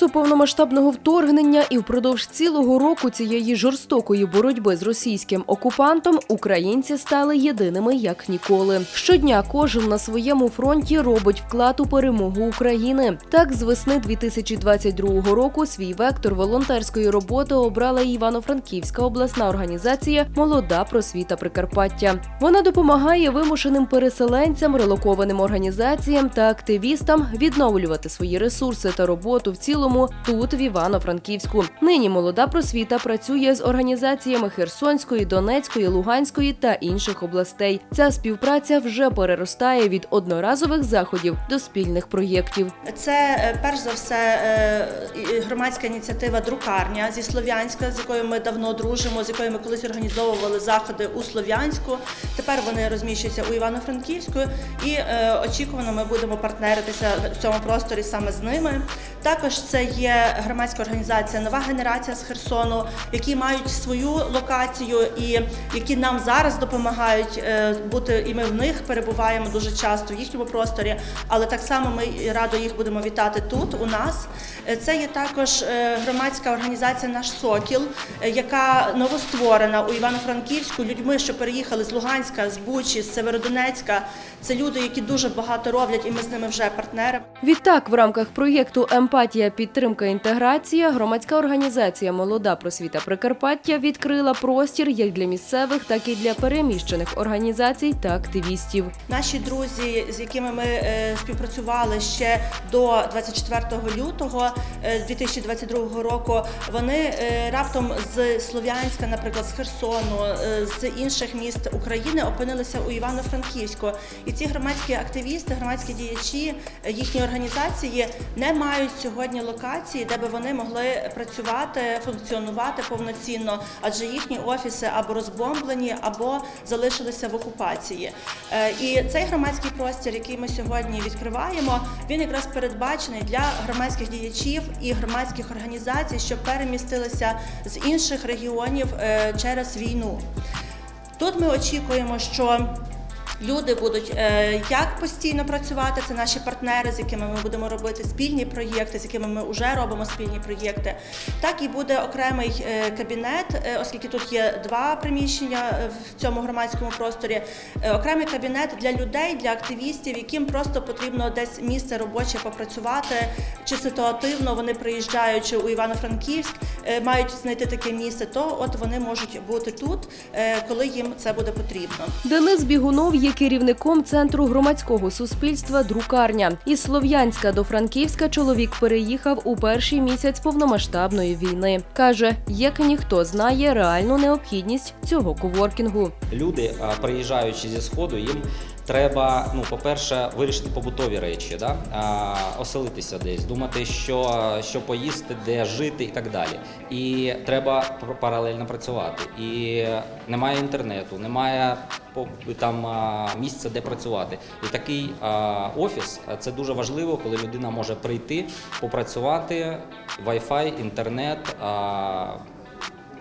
часу повномасштабного вторгнення і впродовж цілого року цієї жорстокої боротьби з російським окупантом українці стали єдиними як ніколи. Щодня кожен на своєму фронті робить вклад у перемогу України. Так, з весни 2022 року свій вектор волонтерської роботи обрала Івано-Франківська обласна організація Молода просвіта Прикарпаття. Вона допомагає вимушеним переселенцям, релокованим організаціям та активістам відновлювати свої ресурси та роботу в цілому тут, в Івано-Франківську. Нині молода просвіта працює з організаціями Херсонської, Донецької, Луганської та інших областей. Ця співпраця вже переростає від одноразових заходів до спільних проєктів. Це е, перш за все е, громадська ініціатива Друкарня зі Слов'янська, з якою ми давно дружимо, з якою ми колись організовували заходи у Слов'янську. Тепер вони розміщуються у Івано-Франківську, і е, очікувано ми будемо партнеритися в цьому просторі саме з ними. Також це є громадська організація Нова генерація з Херсону, які мають свою локацію і які нам зараз допомагають е, бути, і ми в них перебуваємо дуже часто в їхньому просторі. Але так само ми радо їх будемо вітати тут, у нас. Е, Це є також е, громадська організація Наш Сокіл, яка новостворена у Івано-Франківську людьми, що переїхали з Луганська, з Бучі, з Северодонецька. Це люди, які дуже багато роблять, і ми з ними вже партнери. Відтак, в рамках проєкту Емпатія, підтримка, інтеграція громадська організація Молода просвіта Прикарпаття відкрила простір як для місцевих, так і для переміщених організацій та активістів. Наші друзі, з якими ми е, співпрацювали ще до 24 лютого е, 2022 року, вони е, раптом з Слов'янська, наприклад, з Херсону, е, з інших міст України опинилися у Івано-Франківську. І ці громадські активісти, громадські діячі, е, їхні організації не мають сьогодні локації, де би вони могли працювати, функціонувати повноцінно, адже їхні офіси або розбомблені, або залишилися в окупації. Е, І цей громадський простір, який ми сьогодні відкриваємо, він якраз передбачений для громадських діячів і громадських організацій, що перемістилися з інших регіонів е, через війну. Тут ми очікуємо, що люди будуть е, як постійно працювати, це наші партнери, з якими ми будемо робити спільні проєкти, з якими ми вже робимо спільні проєкти, так і буде окремий е, кабінет, е, оскільки тут є два приміщення в цьому громадському просторі. Окремий кабінет для людей, для активістів, яким просто потрібно десь місце робоче попрацювати, чи ситуативно вони приїжджаючи у Івано-Франківськ, мають знайти таке місце, то от вони можуть бути тут, коли їм це буде потрібно. Денис Бігунов є керівником центру громадського суспільства Друкарня. Із Слов'янська до Франківська чоловік переїхав у перший місяць повномасштабної війни. каже, як ніхто знає реальну необхідність цього коворкінгу. люди, приїжджаючи зі сходу, їм треба, ну, по-перше, вирішити побутові речі, да? а, оселитися десь, думати, що, що поїсти, де жити і так далі. І треба паралельно працювати. І немає інтернету, немає там місця, де працювати. І такий а, офіс це дуже важливо, коли людина може прийти, попрацювати, Wi-Fi, інтернет. А,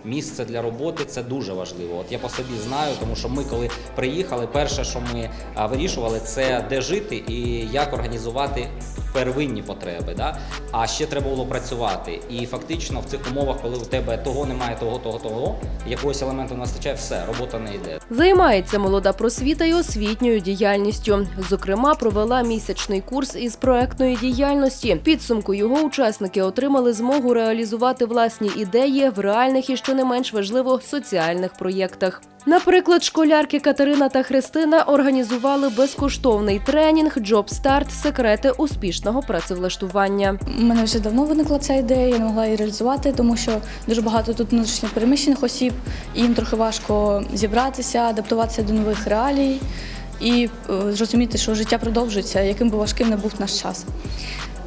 Місце для роботи це дуже важливо. От я по собі знаю, тому що ми, коли приїхали, перше, що ми вирішували, це де жити і як організувати первинні потреби. Да? А ще треба було працювати. І фактично в цих умовах, коли у тебе того немає, того, того, того, якогось елементу не вистачає, все, робота не йде. Займається молода просвіта й освітньою діяльністю. Зокрема, провела місячний курс із проектної діяльності. Підсумку його учасники отримали змогу реалізувати власні ідеї в реальних і що не менш важливо соціальних проєктах. Наприклад, школярки Катерина та Христина організували безкоштовний тренінг «Джобстарт. Секрети успішного працевлаштування. У мене вже давно виникла ця ідея, я не могла її реалізувати, тому що дуже багато тут внутрішньо переміщених осіб, їм трохи важко зібратися, адаптуватися до нових реалій і е, зрозуміти, що життя продовжується, яким би важким не був наш час.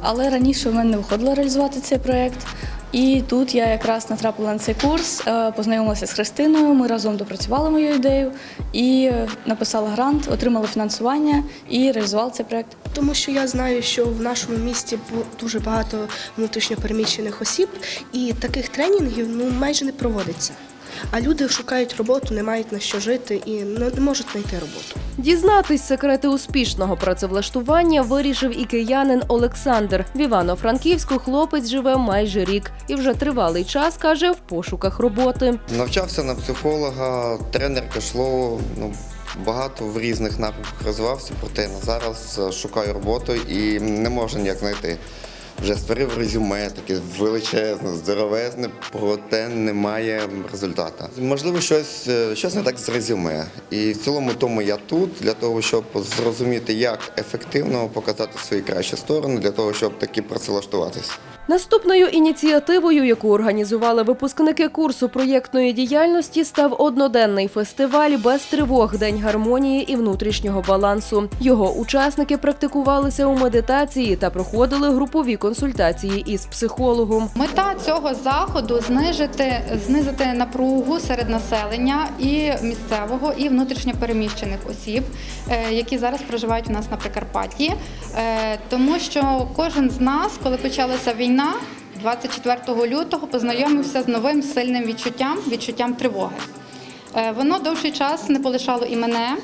Але раніше в мене не виходило реалізувати цей проєкт. І тут я якраз натрапила на цей курс, е, познайомилася з Христиною. Ми разом допрацювали мою ідею і е, написала грант, отримала фінансування і реалізувала цей проект. Тому що я знаю, що в нашому місті дуже багато внутрішньопереміщених осіб, і таких тренінгів ну майже не проводиться. А люди шукають роботу, не мають на що жити і не можуть знайти роботу. Дізнатись секрети успішного працевлаштування вирішив і киянин Олександр. В Івано-Франківську хлопець живе майже рік і вже тривалий час каже в пошуках роботи. Навчався на психолога, тренер пішло. Ну, багато в різних напрямках розвивався, проте на зараз е, шукаю роботу і не можу ніяк знайти. Вже створив резюме, таке величезне, здоровезне, проте немає результату. Можливо, щось, е, щось не так з резюме. І в цілому тому я тут для того, щоб зрозуміти, як ефективно показати свої кращі сторони, для того, щоб таки працевлаштуватись. Наступною ініціативою, яку організували випускники курсу проєктної діяльності, став одноденний фестиваль без тривог День гармонії і внутрішнього балансу. Його учасники практикувалися у медитації та проходили групові консультації із психологом. Мета цього заходу знижити, знизити напругу серед населення і місцевого, і внутрішньопереміщених осіб, е, які зараз проживають у нас на Прикарпатті. Е, Тому що кожен з нас, коли почалася війна, 24 лютого познайомився з новим сильним відчуттям, відчуттям тривоги. Е, Воно довший час не полишало і мене.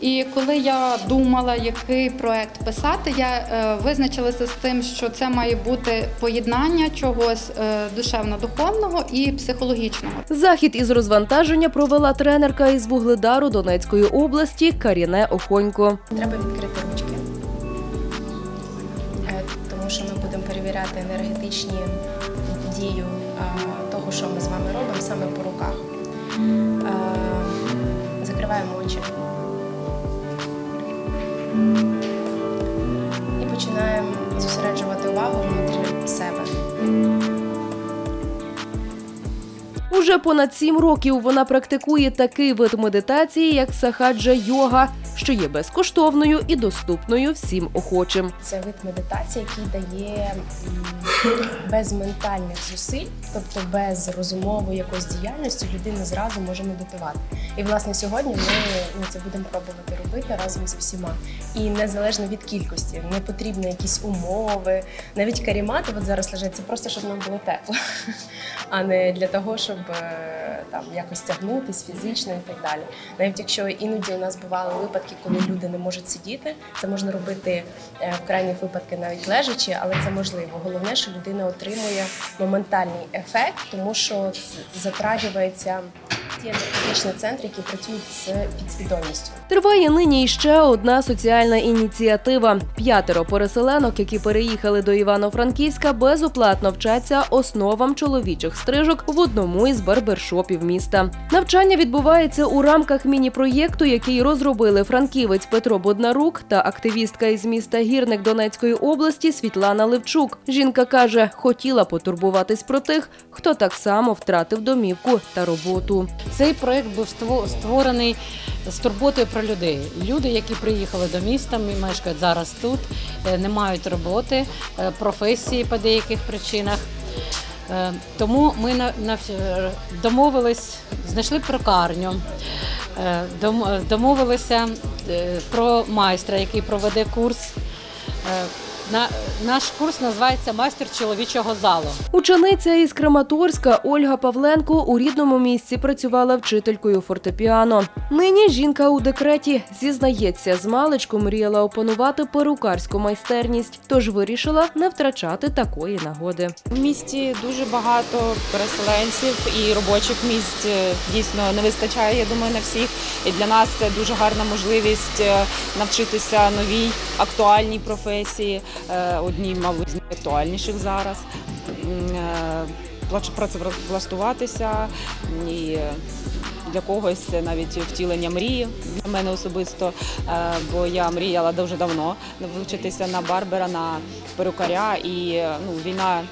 І коли я думала, який проект писати, я е, визначилася з тим, що це має бути поєднання чогось е, душевно-духовного і психологічного. Захід із розвантаження провела тренерка із Вугледару Донецької області Каріне Охонько. Треба відкрити ручки, тому що ми будемо перевіряти енергетичні дію того, що ми з вами робимо, саме по руках. Закриваємо очі. І починаємо зосереджувати увагу внутрі себе. Уже понад сім років вона практикує такий вид медитації, як сахаджа йога, що є безкоштовною і доступною всім охочим. Це вид медитації, який дає без ментальних зусиль, тобто без розумової якоїсь діяльності, людина зразу може медитувати. І власне сьогодні ми це будемо пробувати робити разом зі всіма. І незалежно від кількості, не потрібні якісь умови. Навіть карімати от зараз лежать, це просто щоб нам було тепло, а не для того, щоб там якось тягнутись фізично і так далі. Навіть якщо іноді у нас бували випадки, коли люди не можуть сидіти, це можна робити е, в крайніх випадках навіть лежачи, але це можливо. Головне, що людина отримує моментальний ефект, тому що з- ті енергетичні центри, які працюють з підсвідомістю. Триває нині іще одна соціальна ініціатива. П'ятеро переселенок, які переїхали до Івано-Франківська, безоплатно вчаться основам чоловічих стрижок в одному із барбершопів міста. Навчання відбувається у рамках міні-проєкту, який розробили франківець Петро Боднарук та активістка із міста Гірник Донецької області Світлана Левчук. Жінка каже, хотіла потурбуватись про тих, хто так само втратив домівку та роботу. Цей проект був створений з турботою про людей. Люди, які приїхали до міста, мешкають зараз тут, е, не мають роботи, е, професії по деяких причинах. Е, Тому ми домовились, знайшли прокарню, дом- домовилися про майстра, який проведе курс. На, наш курс називається Майстер чоловічого залу. Учениця із Краматорська Ольга Павленко у рідному місці працювала вчителькою фортепіано. Нині жінка у декреті зізнається, з маличку мріяла опанувати перукарську майстерність, тож вирішила не втрачати такої нагоди. В місті дуже багато переселенців і робочих місць е, дійсно не вистачає, я думаю, на всіх. І для нас це дуже гарна можливість е, навчитися новій актуальній професії, одній, мабуть, з найактуальніших зараз. Е, Працевлаштуватися і е, для когось це навіть втілення мрії для мене особисто, е, бо я мріяла дуже давно навчитися на барбера, на перукаря, і е, ну, війна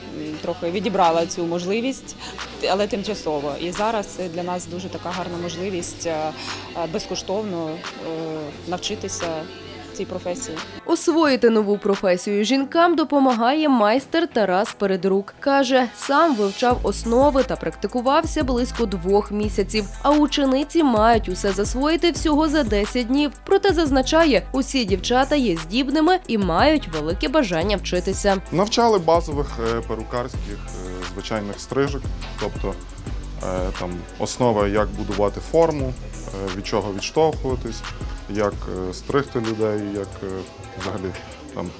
трохи відібрала цю можливість, але тимчасово. І зараз це для нас дуже така гарна можливість е, е, безкоштовно е, навчитися цій професії. Освоїти нову професію жінкам допомагає майстер Тарас Передрук. Каже, сам вивчав основи та практикувався близько двох місяців. А учениці мають усе засвоїти всього за 10 днів. Проте зазначає, усі дівчата є здібними і мають велике бажання вчитися. Навчали базових е, перукарських е, звичайних стрижок, тобто е, там основа, як будувати форму, від чого відштовхуватись, як е, стригти людей, як е, взагалі там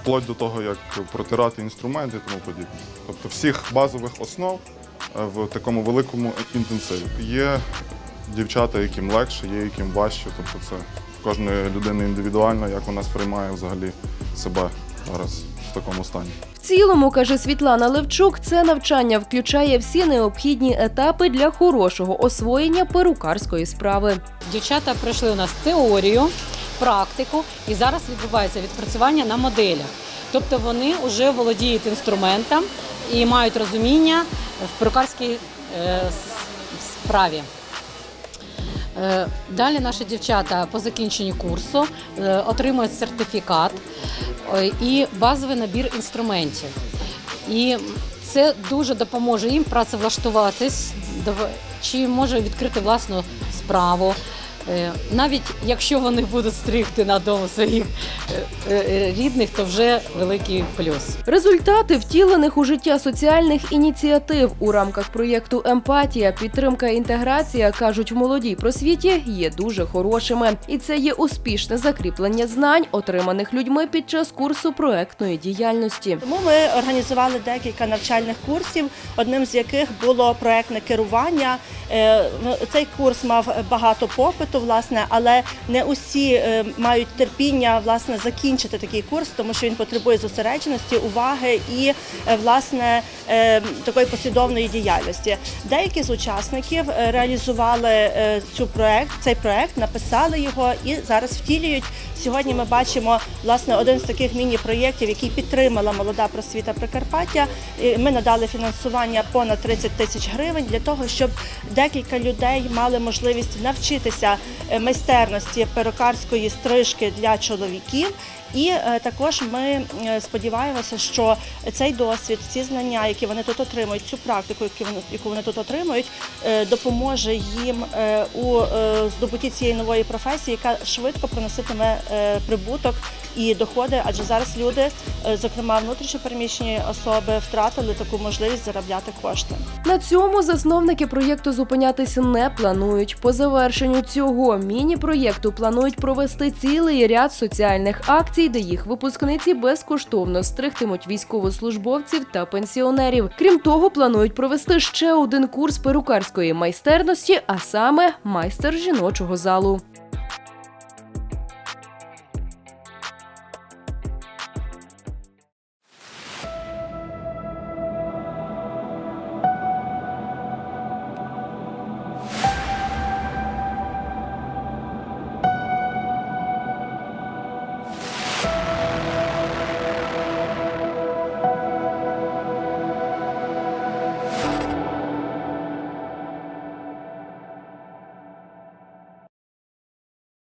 вплоть до того, як протирати інструменти і тому подібне. Тобто всіх базових основ е, в такому великому інтенсиві. Є дівчата, яким легше, є яким важче. Тобто це кожної людини індивідуально, як вона сприймає взагалі себе зараз в такому стані. В цілому, каже Світлана Левчук, це навчання включає всі необхідні етапи для хорошого освоєння перукарської справи. Дівчата пройшли у нас теорію, практику, і зараз відбувається відпрацювання на моделях. Тобто вони вже володіють інструментом і мають розуміння в перукарській е, справі. Е, Далі наші дівчата по закінченні курсу е, отримують сертифікат і базовий набір інструментів. І це дуже допоможе їм працевлаштуватись, чи може відкрити власну справу. Е, Навіть якщо вони будуть стригти на дому своїх е, е, рідних, то вже великий плюс. Результати втілених у життя соціальних ініціатив у рамках проєкту Емпатія, підтримка і інтеграція кажуть в молодій просвіті є дуже хорошими, і це є успішне закріплення знань, отриманих людьми під час курсу проектної діяльності. Тому ми організували декілька навчальних курсів, одним з яких було проектне керування. Цей курс мав багато попиту, власне, але не усі е, мають терпіння власне закінчити такий курс, тому що він потребує зосередженості, уваги і е, власне е, такої послідовної діяльності. Деякі з учасників реалізували цю проект, цей проект, написали його і зараз втілюють. Сьогодні ми бачимо власне один з таких міні-проєктів, який підтримала молода просвіта Прикарпаття. Ми надали фінансування понад 30 тисяч гривень для того, щоб декілька людей мали можливість навчитися майстерності перукарської стрижки для чоловіків. І е, також ми е, сподіваємося, що цей досвід, ці знання, які вони тут отримують, цю практику, яку вони, тут отримують, е, допоможе їм е, у е, здобутті цієї нової професії, яка швидко приноситиме е, прибуток і доходи. Адже зараз люди, е, зокрема внутрішньопереміщені особи, втратили таку можливість заробляти кошти. На цьому засновники проєкту зупинятися не планують. По завершенню цього міні-проєкту планують провести цілий ряд соціальних акцій, де їх випускниці безкоштовно стригтимуть військовослужбовців та пенсіонерів. Крім того, планують провести ще один курс перукарської майстерності, а саме майстер жіночого залу.